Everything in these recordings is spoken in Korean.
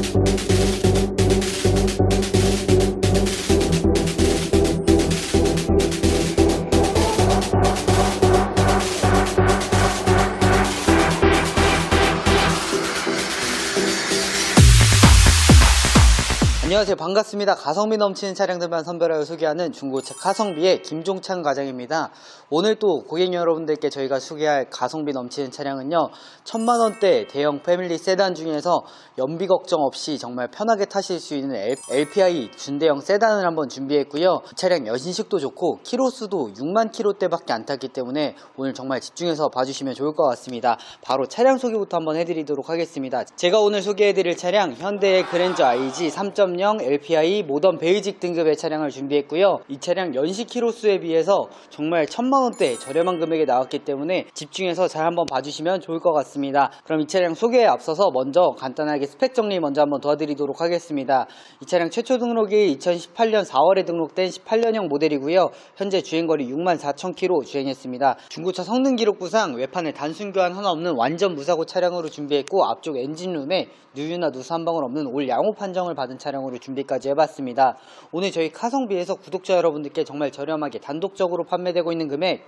Thank you. 안녕하세요. 반갑습니다. 가성비 넘치는 차량들만 선별하여 소개하는 중고차 가성비의 김종찬 과장입니다. 오늘 또 고객 여러분들께 저희가 소개할 가성비 넘치는 차량은요. 천만 원대 대형 패밀리 세단 중에서 연비 걱정 없이 정말 편하게 타실 수 있는 LPI 준대형 세단을 한번 준비했고요. 이 차량 여신식도 좋고 키로수도 6만 키로대 밖에 안 탔기 때문에 오늘 정말 집중해서 봐주시면 좋을 것 같습니다. 바로 차량 소개부터 한번 해드리도록 하겠습니다. 제가 오늘 소개해드릴 차량 현대의 그랜저 IG 3.0 LPI 모던 베이직 등급의 차량을 준비했고요. 이 차량 연식 키로수에 비해서 정말 천만 원대 저렴한 금액에 나왔기 때문에 집중해서 잘 한번 봐주시면 좋을 것 같습니다. 그럼 이 차량 소개에 앞서서 먼저 간단하게 스펙 정리 먼저 한번 도와드리도록 하겠습니다. 이 차량 최초 등록이 2018년 4월에 등록된 18년형 모델이고요. 현재 주행거리 6만 4천 킬로 주행했습니다. 중고차 성능 기록부상 외판에 단순 교환 하나 없는 완전 무사고 차량으로 준비했고 앞쪽 엔진룸에 누유나 누수 한 방울 없는 올 양호 판정을 받은 차량으로 준비까지 해봤습니다. 오늘 저희 카성비에서 구독자 여러분들께 정말 저렴하게 단독적으로 판매되고 있는 금액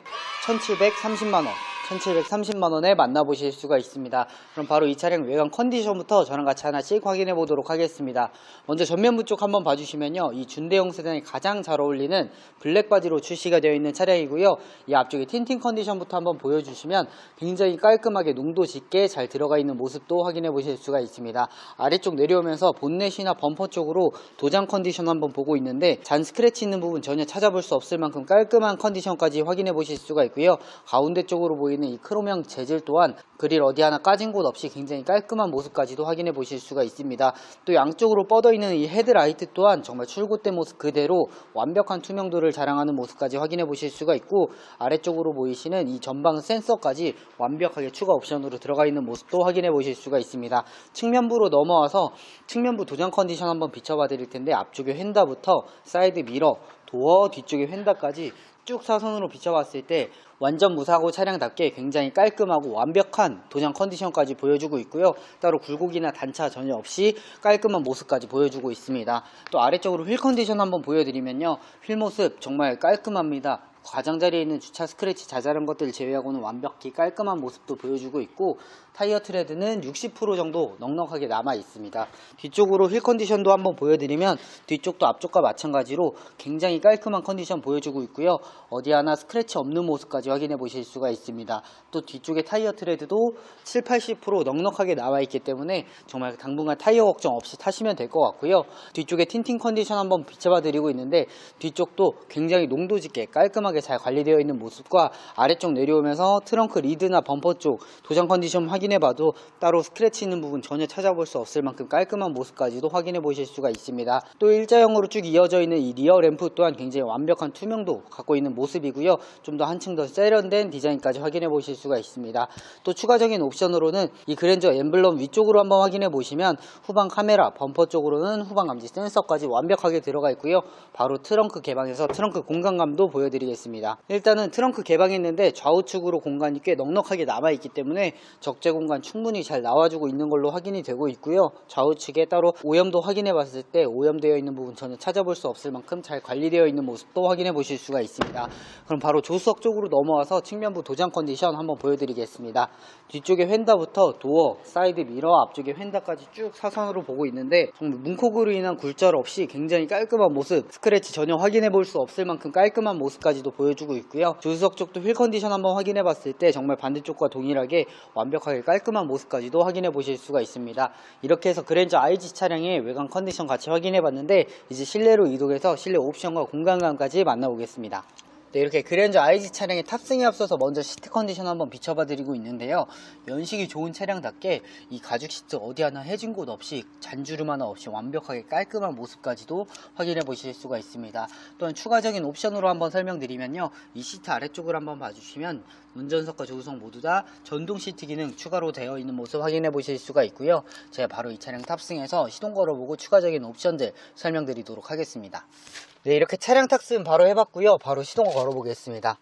1730만원 1730만원에 만나보실 수가 있습니다. 그럼 바로 이 차량 외관 컨디션부터 저랑 같이 하나씩 확인해 보도록 하겠습니다. 먼저 전면부 쪽 한번 봐주시면요. 이 준대형 세단이 가장 잘 어울리는 블랙 바디로 출시가 되어 있는 차량이고요. 이 앞쪽에 틴팅 컨디션부터 한번 보여주시면 굉장히 깔끔하게 농도 짙게 잘 들어가 있는 모습도 확인해 보실 수가 있습니다. 아래쪽 내려오면서 본넷이나 범퍼 쪽으로 도장 컨디션 한번 보고 있는데 잔 스크래치 있는 부분 전혀 찾아볼 수 없을 만큼 깔끔한 컨디션까지 확인해 보실 수가 있고요. 가운데 쪽으로 보이는 이 크롬형 재질 또한 그릴 어디 하나 까진 곳 없이 굉장히 깔끔한 모습까지도 확인해 보실 수가 있습니다. 또 양쪽으로 뻗어 있는 이 헤드라이트 또한 정말 출고된 모습 그대로 완벽한 투명도를 자랑하는 모습까지 확인해 보실 수가 있고 아래쪽으로 보이시는 이 전방 센서까지 완벽하게 추가 옵션으로 들어가 있는 모습도 확인해 보실 수가 있습니다. 측면부로 넘어와서 측면부 도장 컨디션 한번 비춰봐 드릴 텐데 앞쪽에 휀다부터 사이드 미러, 도어, 뒤쪽에 휀다까지 쭉 사선으로 비춰봤을 때 완전 무사고 차량답게 굉장히 깔끔하고 완벽한 도장 컨디션까지 보여주고 있고요. 따로 굴곡이나 단차 전혀 없이 깔끔한 모습까지 보여주고 있습니다. 또 아래쪽으로 휠 컨디션 한번 보여드리면요. 휠 모습 정말 깔끔합니다. 과장자리에 있는 주차 스크래치 자잘한 것들을 제외하고는 완벽히 깔끔한 모습도 보여주고 있고 타이어 트레드는 60% 정도 넉넉하게 남아 있습니다. 뒤쪽으로 휠 컨디션도 한번 보여드리면 뒤쪽도 앞쪽과 마찬가지로 굉장히 깔끔한 컨디션 보여주고 있고요. 어디 하나 스크래치 없는 모습까지 확인해 보실 수가 있습니다. 또 뒤쪽에 타이어 트레드도 7, 80% 넉넉하게 나와 있기 때문에 정말 당분간 타이어 걱정 없이 타시면 될 것 같고요. 뒤쪽에 틴팅 컨디션 한번 비춰봐 드리고 있는데 뒤쪽도 굉장히 농도 짙게 깔끔 하게 잘 관리되어 있는 모습과 아래쪽 내려오면서 트렁크 리드나 범퍼 쪽 도장 컨디션 확인해 봐도 따로 스크래치 있는 부분 전혀 찾아볼 수 없을 만큼 깔끔한 모습까지도 확인해 보실 수가 있습니다. 또 일자형으로 쭉 이어져 있는 이 리어 램프 또한 굉장히 완벽한 투명도 갖고 있는 모습이고요. 좀 더 한층 더 세련된 디자인까지 확인해 보실 수가 있습니다. 또 추가적인 옵션으로는 이 그랜저 엠블럼 위쪽으로 한번 확인해 보시면 후방 카메라, 범퍼 쪽으로는 후방 감지 센서까지 완벽하게 들어가 있고요. 바로 트렁크 개방해서 트렁크 공간감도 보여드리겠습니다. 일단은 트렁크 개방했는데 좌우측으로 공간이 꽤 넉넉하게 남아 있기 때문에 적재 공간 충분히 잘 나와주고 있는 걸로 확인이 되고 있고요. 좌우측에 따로 오염도 확인해 봤을 때 오염되어 있는 부분 전혀 찾아볼 수 없을 만큼 잘 관리되어 있는 모습도 확인해 보실 수가 있습니다. 그럼 바로 조수석 쪽으로 넘어와서 측면부 도장 컨디션 한번 보여드리겠습니다. 뒤쪽에 휀다부터 도어, 사이드 미러, 앞쪽에 휀다까지 쭉 사선으로 보고 있는데 정말 문콕으로 인한 굴절 없이 굉장히 깔끔한 모습, 스크래치 전혀 확인해 볼 수 없을 만큼 깔끔한 모습까지 도 보여주고 있고요. 조수석 쪽도 휠 컨디션 한번 확인해 봤을 때 정말 반대쪽과 동일하게 완벽하게 깔끔한 모습까지도 확인해 보실 수가 있습니다. 이렇게 해서 그랜저 IG 차량의 외관 컨디션 같이 확인해 봤는데 이제 실내로 이동해서 실내 옵션과 공간감까지 만나보겠습니다. 네, 이렇게 그랜저 IG 차량의 탑승에 앞서서 먼저 시트 컨디션 한번 비춰봐 드리고 있는데요. 연식이 좋은 차량답게 이 가죽 시트 어디 하나 해진 곳 없이 잔주름 하나 없이 완벽하게 깔끔한 모습까지도 확인해 보실 수가 있습니다. 또한 추가적인 옵션으로 한번 설명드리면요. 이 시트 아래쪽을 한번 봐주시면 운전석과 조수석 모두 다 전동 시트 기능 추가로 되어 있는 모습 확인해 보실 수가 있고요. 제가 바로 이 차량 탑승해서 시동 걸어보고 추가적인 옵션들 설명드리도록 하겠습니다. 네, 이렇게 차량 탑승 바로 해봤고요. 바로 시동을 걸어보겠습니다.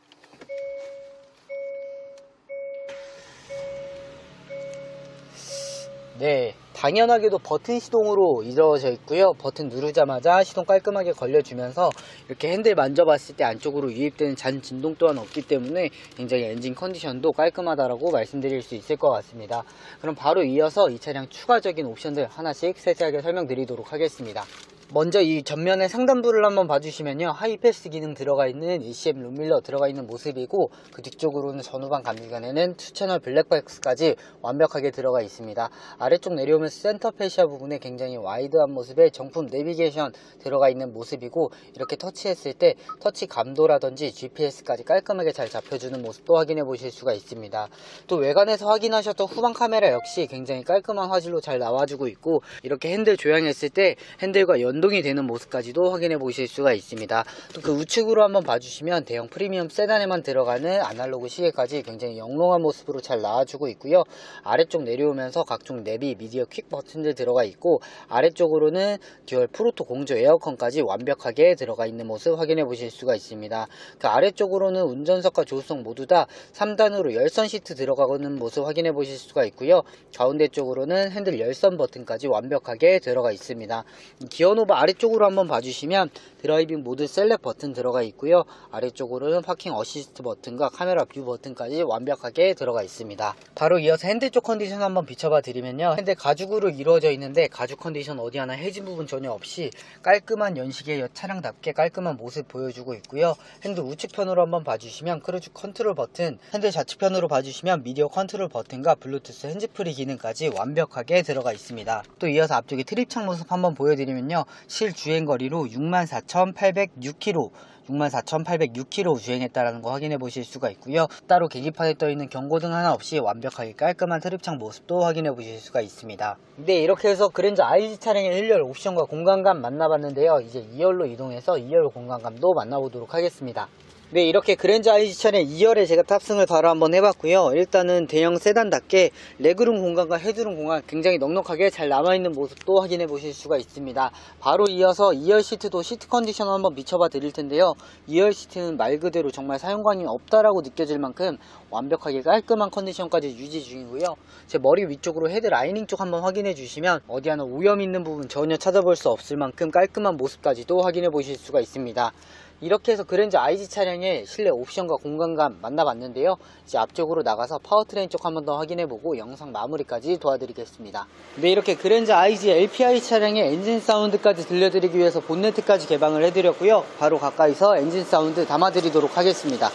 네, 당연하게도 버튼 시동으로 이루어져 있고요. 버튼 누르자마자 시동 깔끔하게 걸려주면서 이렇게 핸들 만져봤을 때 안쪽으로 유입되는 잔 진동 또한 없기 때문에 굉장히 엔진 컨디션도 깔끔하다라고 말씀드릴 수 있을 것 같습니다. 그럼 바로 이어서 이 차량 추가적인 옵션들 하나씩 세세하게 설명드리도록 하겠습니다. 먼저 이 전면의 상단부를 한번 봐주시면요. 하이패스 기능 들어가 있는 ECM 룸밀러 들어가 있는 모습이고 그 뒤쪽으로는 전후방 감지관에는 투채널 블랙박스까지 완벽하게 들어가 있습니다. 아래쪽 내려오면서 센터 페시아 부분에 굉장히 와이드한 모습의 정품 내비게이션 들어가 있는 모습이고 이렇게 터치했을 때 터치 감도라든지 GPS까지 깔끔하게 잘 잡혀주는 모습도 확인해 보실 수가 있습니다. 또 외관에서 확인하셨던 후방 카메라 역시 굉장히 깔끔한 화질로 잘 나와주고 있고 이렇게 핸들 조향했을 때 핸들과 연 동이 되는 모습까지도 확인해 보실 수가 있습니다. 또 그 우측으로 한번 봐주시면 대형 프리미엄 세단에만 들어가는 아날로그 시계까지 굉장히 영롱한 모습으로 잘 나와주고 있고요. 아래쪽 내려오면서 각종 내비, 미디어 퀵 버튼들 들어가 있고 아래쪽으로는 듀얼 프로토 공조 에어컨까지 완벽하게 들어가 있는 모습 확인해 보실 수가 있습니다. 그 아래쪽으로는 운전석과 조수석 모두 다 3단으로 열선 시트 들어가는 모습 확인해 보실 수가 있고요. 가운데 쪽으로는 핸들 열선 버튼까지 완벽하게 들어가 있습니다. 기어노 브 아래쪽으로 한번 봐주시면 드라이빙 모드 셀렉 버튼 들어가 있고요. 아래쪽으로는 파킹 어시스트 버튼과 카메라 뷰 버튼까지 완벽하게 들어가 있습니다. 바로 이어서 핸들 쪽 컨디션 한번 비춰봐 드리면요. 핸들 가죽으로 이루어져 있는데 가죽 컨디션 어디 하나 해진 부분 전혀 없이 깔끔한 연식의 차량답게 깔끔한 모습 보여주고 있고요. 핸들 우측편으로 한번 봐주시면 크루즈 컨트롤 버튼, 핸들 좌측편으로 봐주시면 미디어 컨트롤 버튼과 블루투스 핸즈프리 기능까지 완벽하게 들어가 있습니다. 또 이어서 앞쪽에 트립 창 모습 한번 보여드리면요. 실 주행거리로 64,806km 64,806km 주행했다라는 거 확인해 보실 수가 있고요. 따로 계기판에 떠 있는 경고등 하나 없이 완벽하게 깔끔한 트립창 모습도 확인해 보실 수가 있습니다. 네, 이렇게 해서 그랜저 IG 차량의 1열 옵션과 공간감 만나봤는데요. 이제 2열로 이동해서 2열 공간감도 만나보도록 하겠습니다. 네 이렇게 그랜저 IG 차량 2열에 제가 탑승을 바로 한번 해봤고요. 일단은 대형 세단답게 레그룸 공간과 헤드룸 공간 굉장히 넉넉하게 잘 남아있는 모습도 확인해 보실 수가 있습니다. 바로 이어서 2열 시트도 시트 컨디션을 한번 비춰봐 드릴 텐데요. 2열 시트는 말 그대로 정말 사용감이 없다라고 느껴질 만큼 완벽하게 깔끔한 컨디션까지 유지 중이고요. 제 머리 위쪽으로 헤드 라이닝 쪽 한번 확인해 주시면 어디 하나 오염 있는 부분 전혀 찾아볼 수 없을 만큼 깔끔한 모습까지도 확인해 보실 수가 있습니다 이렇게 해서 그랜저 IG 차량의 실내 옵션과 공간감 만나봤는데요. 이제 앞쪽으로 나가서 파워트레인 쪽 한번 더 확인해보고 영상 마무리까지 도와드리겠습니다. 네, 이렇게 그랜저 IG LPI 차량의 엔진 사운드까지 들려드리기 위해서 본네트까지 개방을 해드렸고요. 바로 가까이서 엔진 사운드 담아드리도록 하겠습니다.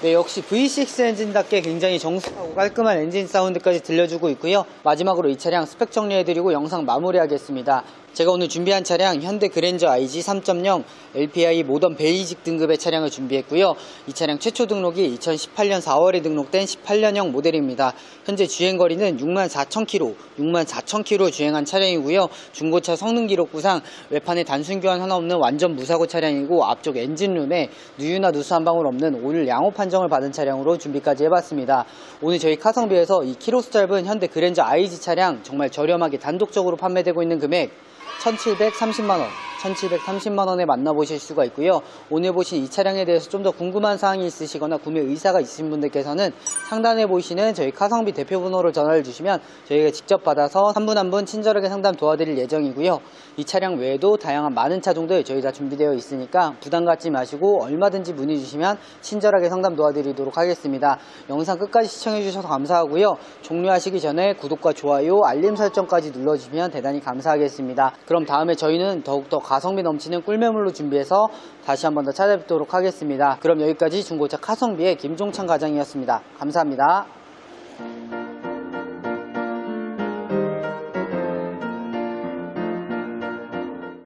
네, 역시 V6 엔진답게 굉장히 정숙하고 깔끔한 엔진 사운드까지 들려주고 있고요. 마지막으로 이 차량 스펙 정리해드리고 영상 마무리하겠습니다. 제가 오늘 준비한 차량 현대 그랜저 IG 3.0 LPI 모던 베이직 등급의 차량을 준비했고요. 이 차량 최초 등록이 2018년 4월에 등록된 18년형 모델입니다. 현재 주행거리는 64,000km, 64,000km 주행한 차량이고요. 중고차 성능 기록부상 외판에 단순 교환 하나 없는 완전 무사고 차량이고 앞쪽 엔진룸에 누유나 누수 한 방울 없는 오늘 양호 판정을 받은 차량으로 준비까지 해봤습니다. 오늘 저희 카성비에서 이 키로수 짧은 현대 그랜저 IG 차량 정말 저렴하게 단독적으로 판매되고 있는 금액 1730만원, 1730만원에 만나보실 수가 있고요. 오늘 보신 이 차량에 대해서 좀 더 궁금한 사항이 있으시거나 구매 의사가 있으신 분들께서는 상단에 보이시는 저희 카성비 대표 번호를 전화를 주시면 저희가 직접 받아서 한분 한 분 친절하게 상담 도와드릴 예정이고요. 이 차량 외에도 다양한 많은 차종들 저희 다 준비되어 있으니까 부담 갖지 마시고 얼마든지 문의 주시면 친절하게 상담 도와드리도록 하겠습니다. 영상 끝까지 시청해 주셔서 감사하고요. 종료하시기 전에 구독과 좋아요, 알림 설정까지 눌러주시면 대단히 감사하겠습니다. 그럼 다음에 저희는 더욱더 가성비 넘치는 꿀매물로 준비해서 다시 한 번 더 찾아뵙도록 하겠습니다. 그럼 여기까지 중고차 카성비의 김종찬 과장이었습니다. 감사합니다.